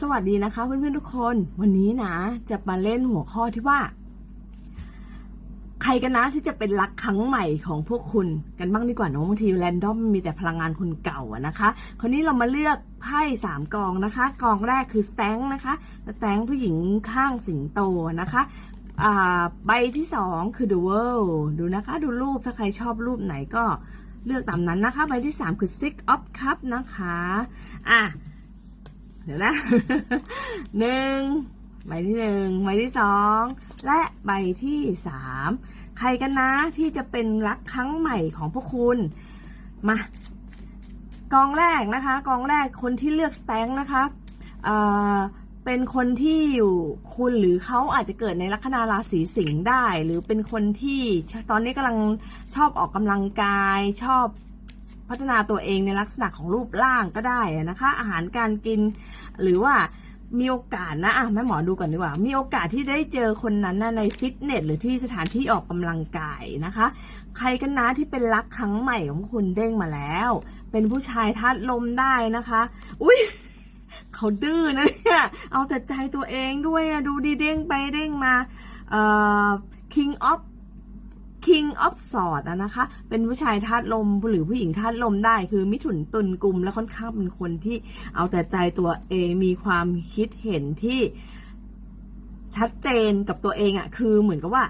สวัสดีนะคะเพื่อนๆทุกคนวันนี้นะ จะมาเล่นหัวข้อที่ว่า ใครกันนะที่จะเป็นรักครั้งใหม่ของพวกคุณกันบ้างดีกว่าเนอะบางทีแรนดอมมีแต่พลังงานคนเก่าอะนะคะ คราวนี้เรามาเลือกไพ่สามกองนะคะกองแรกคือสแตงนะคะสแตงผู้หญิงข้างสิงโตนะคะใบที่สองคือ The World ดูนะคะ ดูรูปถ้าใครชอบรูปไหนก็เลือกตามนั้นนะคะ ใบที่สามคือ Six of Cup นะคะอะ เดี๋ยวนะหนึ่งใบที่หนึ่งใบที่สองและใบที่สามใครกันนะที่จะเป็นรักครั้งใหม่ของพวกคุณมากองแรกนะคะกองแรกคนที่เลือกสแตงนะคะเอ่อเป็นคนที่อยู่คุณหรือเขาอาจจะเกิดในลัคนาราศีสิงห์ได้ หรือเป็นคนที่ตอนนี้กำลังชอบออกกำลังกายชอบ พัฒนาตัวเองในลักษณะของรูปร่างก็ได้นะคะ อาหารการกิน หรือว่ามีโอกาสนะอะแม่หมอดูก่อนดีกว่า มีโอกาสที่ได้เจอคนนั้นนะในฟิตเนสหรือที่สถานที่ออกกำลังกายนะคะ ใครกันนะที่เป็นรักครั้งใหม่ของคุณเด้งมาแล้ว เป็นผู้ชายทัดลมได้นะคะ อุ้ยเขาดื้อนะเนี่ย เอาแต่ใจตัวเองด้วยอะดูดีเด้งไปเด้งมาเอ่อ king of King of Swords อะนะคะ เป็นผู้ชายธาตุลมหรือผู้หญิงธาตุลมได้ คือมิถุนตุลกลุ่มและค่อนข้างเป็นคนที่เอาแต่ใจตัวเองมีความคิดเห็นที่ชัดเจนกับตัวเองอะคือเหมือนกับว่า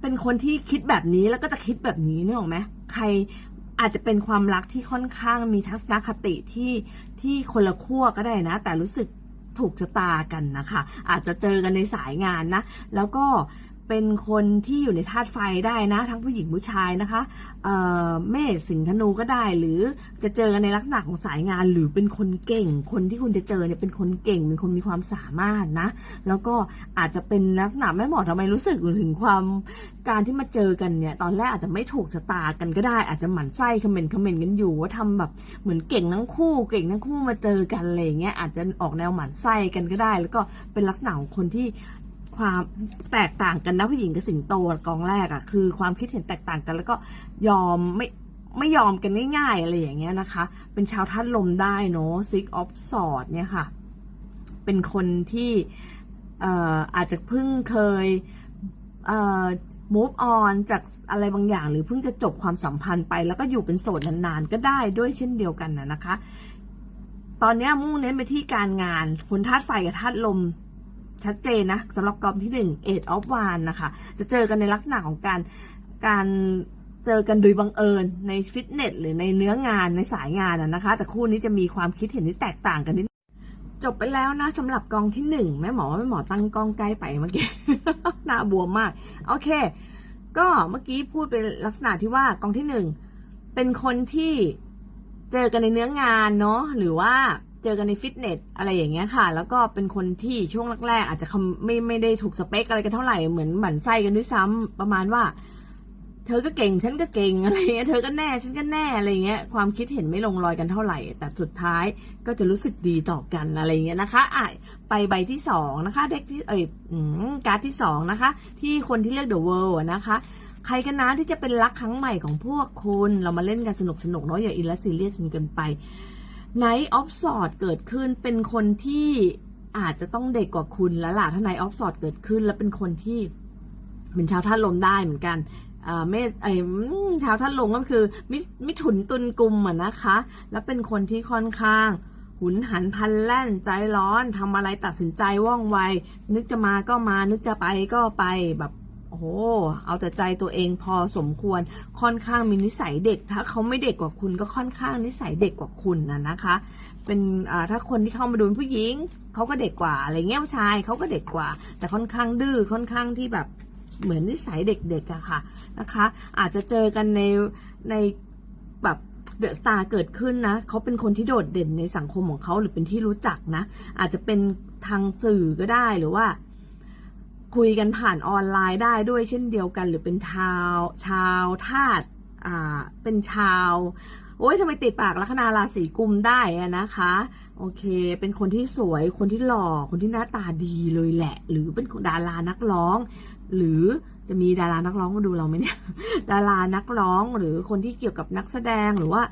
เป็นคนที่คิดแบบนี้แล้วก็จะคิดแบบนี้เนึกออไหมใครอาจจะเป็นความรักที่ค่อนข้างมีทัศนคติที่ที่คนละขั้วก็ได้นะ แต่รู้สึกถูกชะตากันนะคะ อาจจะเจอกันในสายงานนะ แล้วก็ เป็นคนที่อยู่ในธาตุไฟได้นะ ทั้งผู้หญิงผู้ชายนะคะเอ่อเมษสิงธนูก็ได้ หรือจะเจอกันในลักษณะของสายงาน หรือเป็นคนเก่ง คนที่คุณจะเจอเนี่ยเป็นคนเก่ง เป็นคนมีความสามารถนะ แล้วก็อาจจะเป็นลักษณะแม่หมอทำไมรู้สึกถึงความการที่มาเจอกันเนี่ย ตอนแรกอาจจะไม่ถูกชะตากันก็ได้ อาจจะหมั่นไส้คอมเมนต์คอมเมนต์กันอยู่ว่าทำแบบเหมือนเก่งทั้งคู่ เก่งทั้งคู่มาเจอกันอะไรเงี้ยอาจจะออกแนวหมั่นไส้กันก็ได้ แล้วก็เป็นลักษณะของคนที่ ความแตกต่างกันนะผู้หญิงกับสิงโตกองแรกอะคือความคิดเห็นแตกต่างกัน แล้วก็ยอมไม่ไม่ยอมกันง่ายๆอะไรอย่างเงี้ยนะคะ เป็นชาวท่านลมได้เนาะ Six of Swords เนี่ยค่ะ เป็นคนที่เอ่ออาจจะเพิ่งเคยเอ่อ move on จากอะไรบางอย่าง หรือเพิ่งจะจบความสัมพันธ์ไป แล้วก็อยู่เป็นโสดนานๆ ก็ได้ด้วยเช่นเดียวกันนะนะคะ ตอนนี้มุ่งเน้นไปที่การงานคนธาตุไฟกับธาตุลม ชัดเจนนะสำหรับกองที่หนึ่ง Eight of Wands นะคะ จะเจอกันในลักษณะของการการเจอกันโดยบังเอิญในฟิตเนสหรือในเนื้องานในสายงานนะคะ แต่คู่นี้จะมีความคิดเห็นที่แตกต่างกันนิดจบไปแล้วนะสำหรับกองที่หนึ่งแม่หมอว่าแม่หมอตั้งกองใกล้ไปเมื่อกี้หน้าบวมมาก โอเค ก็เมื่อกี้พูดเป็นลักษณะที่ว่ากองที่หนึ่งเป็นคนที่เจอกันในเนื้องานเนาะหรือว่า เจอกันในฟิตเนสอะไรอย่างเงี้ยค่ะ แล้วก็เป็นคนที่ช่วงแรกๆอาจจะไม่ไม่ได้ถูกสเปคอะไรกันเท่าไหร่เหมือนหมั่นไส้กันด้วยซ้ำประมาณว่า เธอก็เก่งฉันก็เก่งอะไรเงี้ยเธอก็แน่ฉันก็แน่อะไรเงี้ยความคิดเห็นไม่ลงรอยกันเท่าไหร่ แต่สุดท้ายก็จะรู้สึกดีต่อกันอะไรเงี้ยนะคะอะไปใบที่สองนะคะ เด็กที่เอ้ยอการ์ดที่สองนะคะ ที่คนที่เลือก The World อะนะคะใครกันนะที่จะเป็นรักครั้งใหม่ของพวกคุณ เรามาเล่นกันสนุกสนุกเนาะอย่าอินและซีเรียสจนเกินไป Night of Swords เกิดขึ้นเป็นคนที่อาจจะต้องเด็กกว่าคุณแล้วล่ะถ้า Night of Swords เกิดขึ้น แล้วเป็นคนที่เป็นชาวท่าตุลมได้เหมือนกันเมษไอ้ชาวท่าตุลมก็คือมิมิถุนตุลกุมอะนะคะ แล้วเป็นคนที่ค่อนข้าง หุนหันพลันแล่นใจร้อนทำอะไรตัดสินใจว่องไว นึกจะมาก็มานึกจะไปก็ไปแบบ โอ้โห เอาแต่ใจตัวเองพอสมควร ค่อนข้างมีนิสัยเด็ก ถ้าเขาไม่เด็กกว่าคุณก็ค่อนข้างนิสัยเด็กกว่าคุณนะนะคะ เป็นถ้าคนที่เข้ามาดูนผู้หญิงเขาก็เด็กกว่า อะไรเงี้ยผู้ชายเขาก็เด็กกว่า แต่ค่อนข้างดื้อ ค่อนข้างที่แบบเหมือนนิสัยเด็กๆอะค่ะนะคะ อาจจะเจอกันในในแบบเดอะสตาร์เกิดขึ้นนะเขาเป็นคนที่โดดเด่นในสังคมของเขาหรือเป็นที่รู้จักนะ อาจจะเป็นทางสื่อก็ได้หรือว่า คุยกันผ่านออนไลน์ได้ด้วยเช่นเดียวกัน หรือเป็นชาวชาวทาสอ่าเป็นชาวโอ้ยทำไมติดปากลัคนาราศีกุมได้อะนะคะ โอเค เป็นคนที่สวย คนที่หล่อ คนที่หน้าตาดีเลยแหละ หรือเป็นดารานักร้อง หรือจะมีดารานักร้องมาดูเราไหมเนี่ย ดารานักร้องหรือคนที่เกี่ยวกับนักแสดงหรือว่า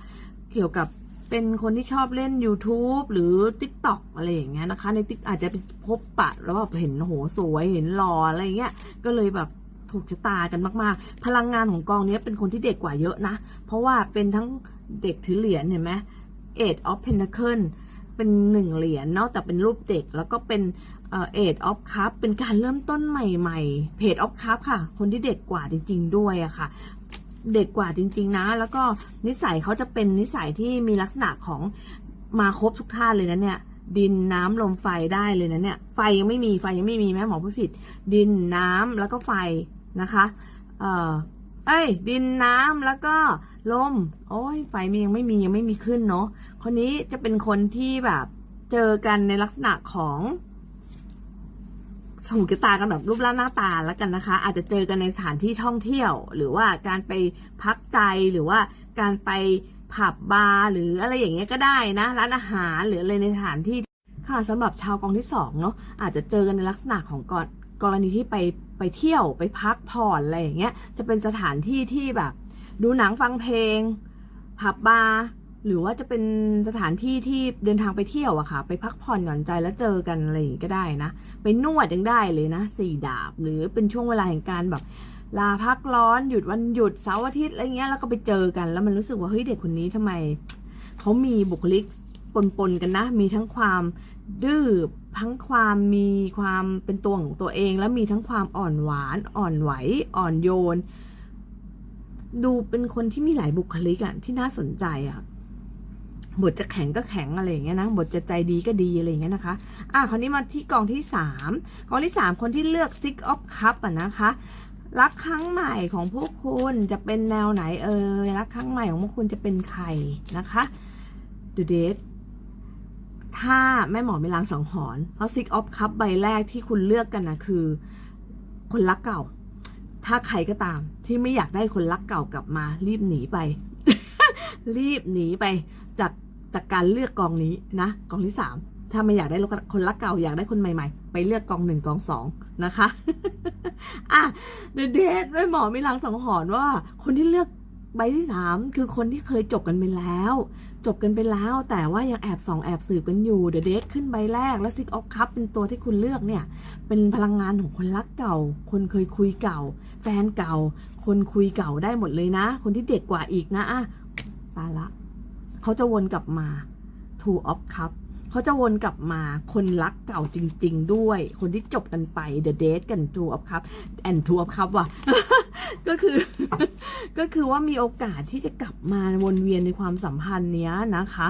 เกี่ยวกับ เป็นคนที่ชอบเล่น YouTube หรือ TikTok อะไรอย่างเงี้ยนะคะ ในติ๊กอาจจะไปพบปะแล้วแบบเห็นโหสวยเห็นหล่ออะไรเงี้ยก็เลยแบบถูกชะตากันมาก ๆ พลังงานของกองนี้เป็นคนที่เด็กกว่าเยอะนะ เพราะว่าเป็นทั้งเด็กถือเหรียญเห็นไหม Eight of Pentacle เป็นหนึ่งเหรียญเนาะแต่เป็นรูปเด็กแล้วก็เป็นเอ่อ Eight of Cup เป็นการเริ่มต้นใหม่ๆ Page of Cup ค่ะ คนที่เด็กกว่าจริง ๆ ด้วยอะค่ะ เด็กกว่าจริง ๆ นะ แล้วก็นิสัยเขาจะเป็นนิสัยที่มีลักษณะของมาครบทุกท่าเลยนะเนี่ยดินน้ำลมไฟได้เลยนะเนี่ยไฟยังไม่มีไฟยังไม่มีแม่หมอพูดผิด ดินน้ำแล้วก็ไฟนะคะเอ่อเอ้ย ดินน้ำแล้วก็ลม โอ้ยไฟมันยังไม่มียังไม่มีขึ้นเนาะคนนี้จะเป็นคนที่แบบเจอกันในลักษณะของ ถูกชะตากันแบบรูปร่างหน้าตาแล้วกันนะคะ อาจจะเจอกันในสถานที่ท่องเที่ยว หรือว่าการไปพักใจหรือว่าการไปผับบาร์หรืออะไรอย่างเงี้ยก็ได้นะ ร้านอาหารหรืออะไรในสถานที่ค่ะสำหรับชาวกองที่สองเนาะอาจจะเจอกันในลักษณะของกรกรณีที่ไปไปเที่ยวไปพักผ่อนอะไรอย่างเงี้ยจะเป็นสถานที่ที่แบบ ดูหนังฟังเพลงผับบาร์ หรือว่าจะเป็นสถานที่ที่เดินทางไปเที่ยวอะค่ะ ไปพักผ่อนหย่อนใจแล้วเจอกันอะไรอย่างงี้ก็ได้นะ ไปนวดยังได้เลยนะสี่ดาบ หรือเป็นช่วงเวลาแห่งการแบบ ลาพักร้อนหยุดวันหยุดเสาร์อาทิตย์อะไรเงี้ยแล้วก็ไปเจอกันแล้วมันรู้สึกว่าเฮ้ยเด็กคนนี้ทำไมเขามีบุคลิกปนๆกันนะ มีทั้งความดื้อทั้งความมีความเป็นตัวของตัวเอง แล้วมีทั้งความอ่อนหวานอ่อนไหวอ่อนโยน ดูเป็นคนที่มีหลายบุคลิกอะที่น่าสนใจอะ บทจะแข็งก็แข็งอะไรอย่างเงี้ยนะบทจะใจดีก็ดีอะไรอย่างเงี้ยนะคะ อะคราวนี้มาที่กองที่สามกองที่สามคนที่เลือก Six of Cup อะนะคะรักครั้งใหม่ของพวกคุณจะเป็นแนวไหนเอ่ยรักครั้งใหม่ของพวกคุณจะเป็นใครนะคะ The Date ถ้าแม่หมอม่ล้างสังหรณ์เพราะ Six of Cup ใบแรกที่คุณเลือกกันนะคือ คนรักเก่า ถ้าใครก็ตามที่ไม่อยากได้คนรักเก่ากลับมา รีบหนีไป รีบหนีไปจาก จากการเลือกกองนี้นะกองที่สามถ้าไม่อยากได้คนรักเก่าอยากได้คนใหม่ๆ ไปเลือกกองหนึ่งกองสองนะคะอะเดเดทแม่หมอไม่ล้างสังหรณ์ว่า คนที่เลือกใบที่สามคือคนที่เคยจบกันไปแล้ว จบกันไปแล้ว แต่ว่ายังแอบส่องแอบสืบกันอยู่เดเดทขึ้นใบแรกแล้วซิกออฟคัพเป็นตัวที่คุณเลือกเนี่ย เป็นพลังงานของคนรักเก่า คนเคยคุยเก่า แฟนเก่า คนคุยเก่าได้หมดเลยนะ คนที่เด็กกว่าอีกนะอะตาละ เขาจะวนกลับมา two of cup เขาจะวนกลับมาคนรักเก่าจริง ๆ ด้วย คนที่จบกันไป the date กัน two of cup and two of cup ว่ะ ก็คือ ก็คือว่ามีโอกาสที่จะกลับมาวนเวียนในความสัมพันธ์เนี้ยนะคะ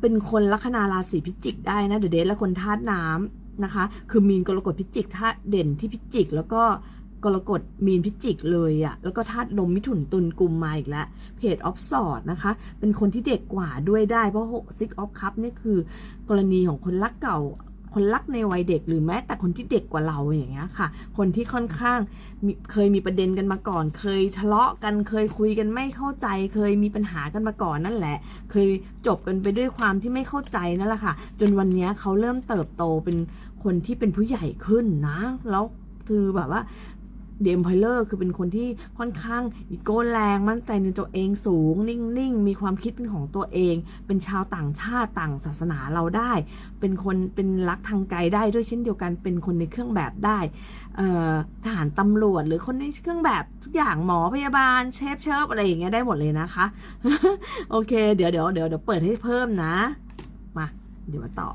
เป็นคนลัคนาราศีพิจิกได้นะ the date และคนธาตุน้ำนะคะ คือมีนกรกฎพิจิกธาตุเด่นที่พิจิกแล้วก็ กรกฎมีนพิจิกเลยอะแล้วก็ธาตุลมมิถุนตุลกุมมาอีกแล้วเพจออฟสอดนะคะ เป็นคนที่เด็กกว่าด้วยได้ เพราะซิกออฟคัพนี่คือกรณีของคนรักเก่าคนรักในวัยเด็กหรือแม้แต่คนที่เด็กกว่าเราอย่างเงี้ยค่ะ คนที่ค่อนข้างมีเคยมีประเด็นกันมาก่อน เคยทะเลาะกันเคยคุยกันไม่เข้าใจ เคยมีปัญหากันมาก่อนนั่นแหละ เคยจบกันไปด้วยความที่ไม่เข้าใจนั่นแหละค่ะ จนวันนี้เขาเริ่มเติบโตเป็นคนที่เป็นผู้ใหญ่ขึ้นนะ แล้วคือแบบว่า เดมพอยเลอร์คือเป็นคนที่ค่อนข้างอีโก้แรงมั่นใจในตัวเองสูง นิ่งๆ มีความคิดเป็นของตัวเอง เป็นชาวต่างชาติต่างศาสนาเราได้ เป็นคนเป็นรักทางไกลได้ด้วยเช่นเดียวกันเป็นคนในเครื่องแบบได้ทหารตำรวจหรือคนในเครื่องแบบทุกอย่างหมอพยาบาลเชฟเชิฟอะไรอย่างเงี้ยได้หมดเลยนะคะ โอเค เดี๋ยวเดี๋ยวเดี๋ยวเดี๋ยวเปิดให้เพิ่มนะ มา เดี๋ยวมาต่อ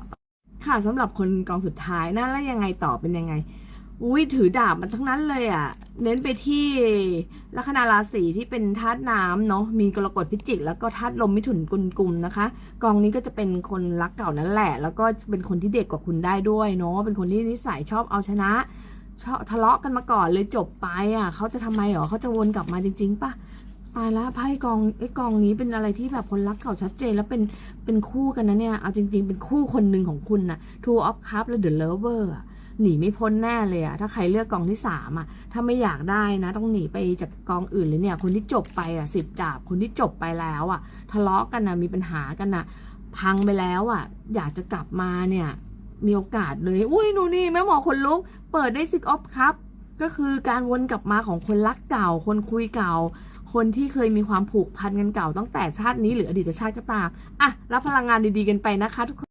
ค่ะสำหรับคนกองสุดท้ายนะแล้วยังไงต่อเป็นยังไง อุ้ยถือดาบมันทั้งนั้นเลยอะ เน้นไปที่ลัคนาราศีที่เป็นธาตุน้ำเนาะมีกรกฎพิจิก แล้วก็ธาตุลมมิถุนกุลกุมนะคะ กองนี้ก็จะเป็นคนรักเก่านั่นแหละ แล้วก็เป็นคนที่เด็กกว่าคุณได้ด้วยเนาะเป็นคนที่นิสัยชอบเอาชนะชอบทะเลาะกันมาก่อนเลยจบไปอะเขาจะทำไมหรอเขาจะวนกลับมาจริง ๆปะตายแล้วไพ่กองไอ้กองนี้เป็นอะไรที่แบบคนรักเก่าชัดเจนแล้วเป็นเป็นคู่กันนะเนี่ยเอาจริง ๆ เป็นคู่คนหนึ่งของคุณนะ Two of Cups และ The Lover อะ หนีไม่พ้นแน่เลยอะถ้าใครเลือกกองที่สามอะถ้าไม่อยากได้นะ ต้องหนีไปจากกองอื่นเลยเนี่ย คนที่จบไปอะสิบดาบ คนที่จบไปแล้วอะทะเลาะกันนะมีปัญหากันนะพังไปแล้วอะอยากจะกลับมาเนี่ย มีโอกาสเลย อุ้ยหนูนี่แม่หมอคนลุก เปิดได้ซิกออฟครับ ก็คือการวนกลับมาของคนรักเก่า คนคุยเก่า คนที่เคยมีความผูกพันกันเก่าตั้งแต่ชาตินี้หรืออดีตชาติก็ตามอะรับพลังงานดีๆกันไปนะคะทุกคน